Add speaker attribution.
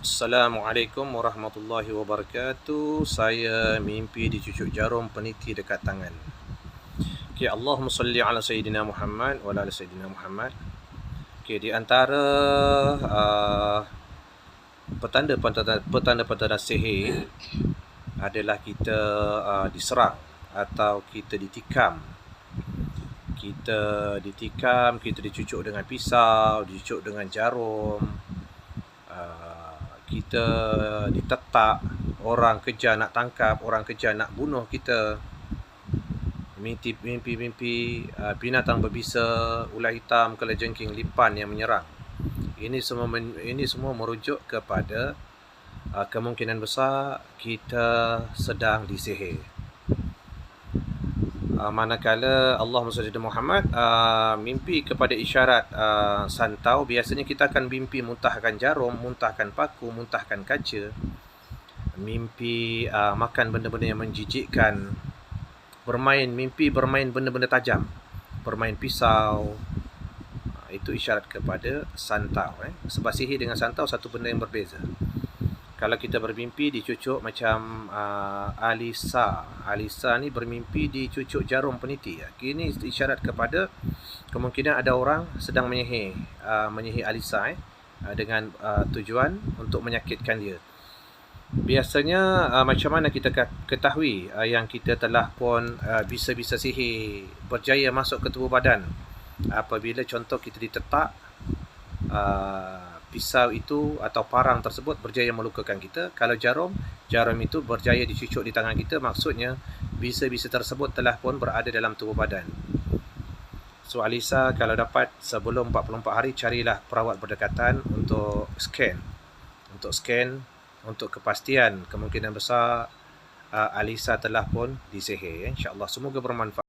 Speaker 1: Assalamualaikum warahmatullahi wabarakatuh. Saya mimpi dicucuk jarum peniti dekat tangan. Okey, Allahumma salli ala sayyidina Muhammad wa ala sayyidina Muhammad. Okey, di antara uh, petanda-petanda petanda-petanda sihir adalah kita uh, diserang atau kita ditikam. Kita ditikam, kita dicucuk dengan pisau, dicucuk dengan jarum. Uh, kita ditetak, orang kejar nak tangkap, orang kejar nak bunuh kita. Mimpi-mimpi uh, binatang berbisa, ular hitam, kelajengking, lipan yang menyerang. Ini semua ini semua merujuk kepada uh, kemungkinan besar kita sedang disihir. Uh, manakala Allah SWT Muhammad uh, mimpi kepada isyarat uh, santau biasanya kita akan mimpi muntahkan jarum, muntahkan paku, muntahkan kaca. Mimpi uh, makan benda-benda yang menjijikkan. Bermain mimpi bermain benda-benda tajam. Bermain pisau. Uh, itu isyarat kepada santau eh. sebab sihir dengan santau satu benda yang berbeza kalau kita bermimpi dicucuk macam uh, Alisa. Alisa ni bermimpi dicucuk jarum peniti. Ini isyarat kepada kemungkinan ada orang sedang menyihir, uh, menyihir Alisa eh, uh, dengan uh, tujuan untuk menyakitkan dia. Biasanya uh, macam mana kita ketahui uh, yang kita telah pun uh, bisa-bisa sihir berjaya masuk ke tubuh badan apabila contoh kita ditetak uh, pisau itu atau parang tersebut berjaya melukakan kita. Kalau jarum, jarum itu berjaya dicucuk di tangan kita, maksudnya bisa-bisa tersebut telah pun berada dalam tubuh badan. So Alisa kalau dapat sebelum 44 hari carilah perawat berdekatan untuk scan. Untuk scan untuk kepastian kemungkinan besar uh, Alisa telah pun disihir. InsyaAllah semoga bermanfaat.